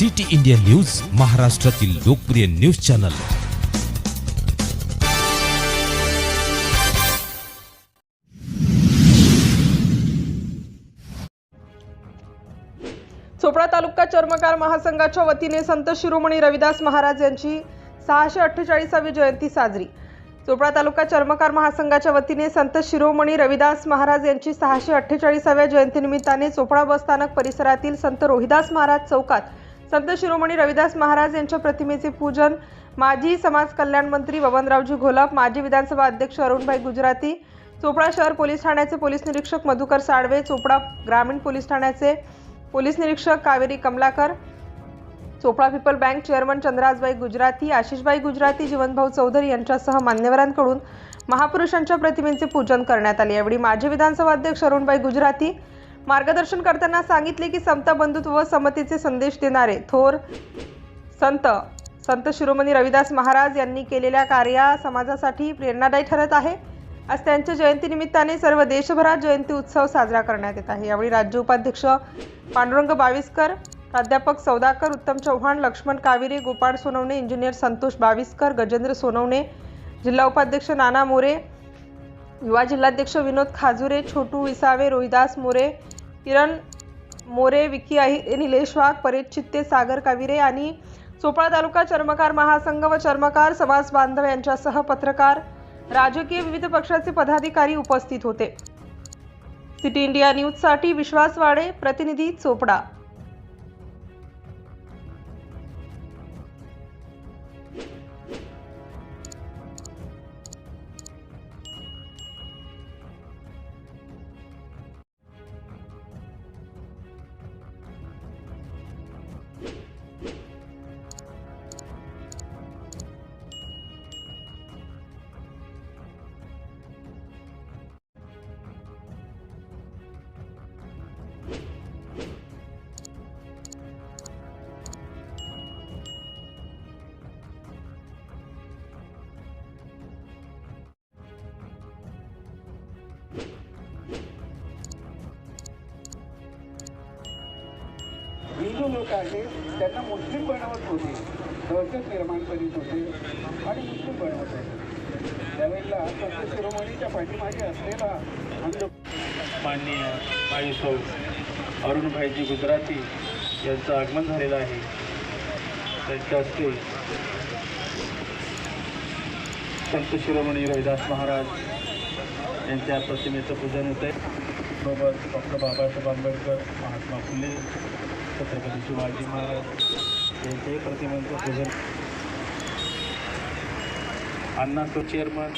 City India news महाराष्ट्रातील लोकप्रिय news channel. Chopra तालुका चर्मकार महासंघाच्या वतीने संत शिरोमणी रविदास महाराज यांची सहाशे अठ्ठेचाळीसावी जयंती साजरी. चोपडा तालुका चर्मकार महासंघाच्या वतीने संत शिरोमणी रविदास महाराज यांची सहाशे अठ्ठेचाळीसाव्या जयंतीनिमित्ताने चोपडा बसस्थानक परिसरातील संत रोहिदास महाराज चौकात संत शिरोमणी रविदास महाराज यांच्या प्रतिमेचे पूजन माजी समाज कल्याण मंत्री बबनरावजी घोलप माजी विधानसभा अध्यक्ष अरुणभाई गुजराती चोपडा शहर पोलीस ठाण्याचे पोलीस निरीक्षक मधुकर साळवे चोपडा ग्रामीण पोलीस ठाण्याचे पोलीस निरीक्षक Kaveri Kamalakar Chopda people bank chairman Chandrajbai Gujarati Ashishbai Gujarati Jeevanbhau Chaudhari यांच्यासह मान्यवरांकडून महापुरुषांच्या प्रतिमेचे पूजन करण्यात आले. यावेळी माजी विधानसभा अध्यक्ष अरुणबाई गुजराती मार्गदर्शन करताना सांगितले की समता बंधुत्व व समतेचे संदेश देणारे थोर संत संत शिरोमणी रविदास महाराज यांनी केलेल्या कार्या समाजासाठी प्रेरणादायी ठरत आहे. आज त्यांच्या जयंतीनिमित्ताने सर्व देशभरात जयंती उत्सव साजरा करण्यात येत आहे. यावेळी राज्य उपाध्यक्ष पांडुरंग बाविस्कर प्राध्यापक सौदाकर उत्तम चव्हाण लक्ष्मण काविरे गोपाळ सोनवणे इंजिनियर संतोष बाविस्कर गजेंद्र सोनवणे जिल्हा उपाध्यक्ष नाना मोरे युवा जिल्हाध्यक्ष विनोद खाजुरे छोटू विसावे रोहिदास मोरे किरण मोरे विकी आहिरे निलेश वाघ परेश चित्ते सागर काविरे आणि चोपळा तालुका चर्मकार महासंघ व चर्मकार समाज बांधव यांच्यासह पत्रकार राजकीय विविध पक्षाचे पदाधिकारी उपस्थित होते. सिटी इंडिया न्यूजसाठी विश्वास वाडे प्रतिनिधी चोपडा. लोक आहेत त्यांना मुस्लिम बनवत होते. दहशत निर्माण करीत होते आणि मुस्लिम बनवत होते. त्यावेळेला संत शिरोमणीच्या पाठीमागे असलेला माननीय माई अरुणभाईजी गुजराती यांचं आगमन झालेलं आहे. त्यांच्या हस्ते संत शिरोमणी रविदास महाराज यांच्या प्रतिमेचं पूजन होतं आहे. सोबत डॉक्टर बाबासाहेब आंबेडकर महात्मा फुले छत्रपती शिवाजी महाराज यांच्याही प्रतिमेचं पूजन. अण्णासो चेअरमन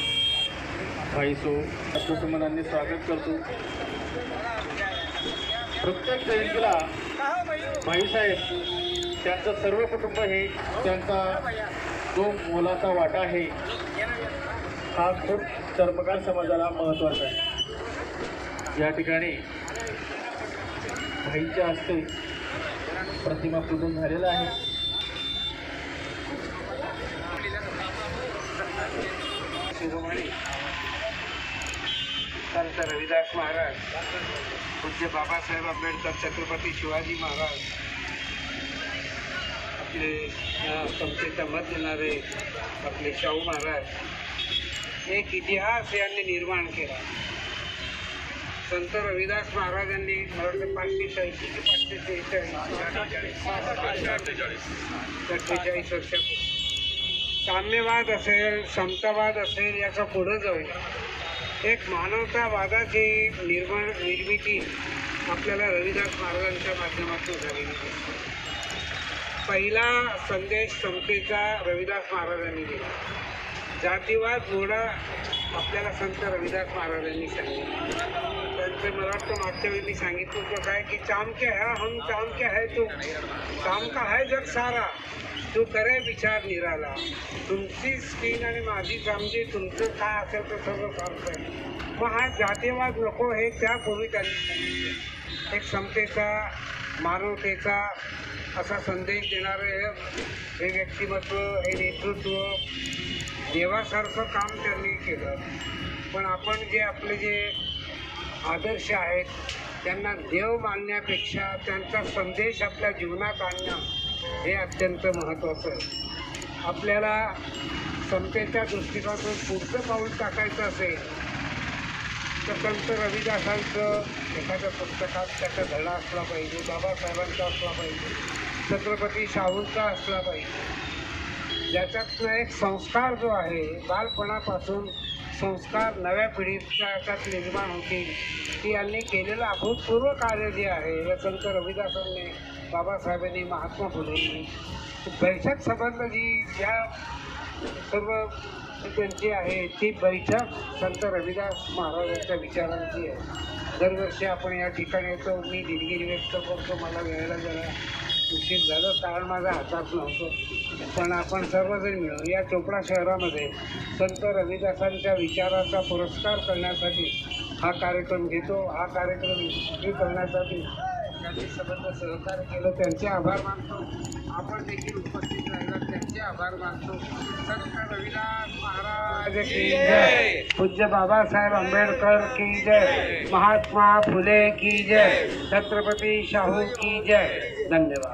भाईसो कुटुंबांनी स्वागत करतो. प्रत्येक जयंतीला भाईसाहेब त्यांचं सर्व कुटुंब हे त्यांचा जो मोलाचा वाटा आहे हा खूप चर्मकार समाजाला महत्त्वाचा आहे. या ठिकाणी भाईच्या हस्ते प्रतिमा पूजन झालेलं आहे. शिरोमणी संत रविदास महाराज पूज्य बाबासाहेब आंबेडकर छत्रपती शिवाजी महाराज आपले अ, मत देणारे आपले शाहू महाराज एक इतिहास यांनी निर्माण केला. संत रविदास महाराजांनी मला पाचशे शहाऐंशी ते पाचशे शेहेचाळीस सत्तेचाळीस वर्षापूर्वी. साम्यवाद असेल समतावाद असेल याचा पुढं जाऊया. एक मानवतावादाची निर्माण निर्मिती आपल्याला रविदास महाराजांच्या माध्यमातून झालेली दिसते पहिला संदेश समतेचा रविदास महाराजांनी दिला. जातीवाद मोडा आपल्याला संत रविदास महाराजांनी सांगितलं. त्यांचं मला वाटतं मागच्या वेळी मी सांगितलं होतं काय की चामक्या ह्या है हम चामक्या है तू. काम का है जग सारा? तू करे विचार निराला. तुमची स्किन आणि माझी समजी तुमचं काय असेल तर सगळं सांगतंय मग हा जातीवाद नको हे त्यापूर्वी त्यांनी सांगितलं. एक समतेचा मानवतेचा असा संदेश देणारं हे हे व्यक्तिमत्व हे नेतृत्व देवासारखं काम त्यांनी केलं. पण आपण जे आपले जे आदर्श आहेत त्यांना देव मानण्यापेक्षा त्यांचा संदेश आपल्या जीवनात आणणं हे अत्यंत महत्त्वाचं आहे. आपल्याला समतेच्या दृष्टिकोनातून पुढचं पाऊल टाकायचं असेल तर संत रविदासांचं एखाद्या पुस्तकात त्याचा धडा असला पाहिजे बाबासाहेबांचा असला पाहिजे छत्रपती शाहूंचा असला पाहिजे. ज्याच्यातनं एक संस्कार जो आहे बालपणापासून संस्कार नव्या पिढीच्या याच्यात निर्माण होतील. की यांनी केलेलं अभूतपूर्व कार्य जे आहे संत रविदासांनी बाबासाहेबांनी महात्मा फुलेंनी बैठक संबंध जी ज्या सर्व त्यांची आहे ती बैठक संत रविदास महाराजांच्या विचारांची आहे. दरवर्षी आपण या ठिकाणी येतो. मी दिलगिरी व्यक्त करतो. मला वेळेला जरा उशीर झालं कारण माझ्या हातात नव्हतं. पण आपण सर्वजण मिळून या चोपडा शहरामध्ये संत रविदासांच्या विचाराचा पुरस्कार करण्यासाठी हा कार्यक्रम घेतो. हा कार्यक्रम यशस्वी करण्यासाठी त्यांनी सबंध सहकार्य केलं. त्यांचे आभार मानतो. आपण देखील उपस्थित राहिला त्यांचे आभार मानतो. संत रविदास महाराज की जय. पूज्य बाबासाहेब आंबेडकर की जय. महात्मा फुले की जय. छत्रपती शाहू की जय. धन्यवाद.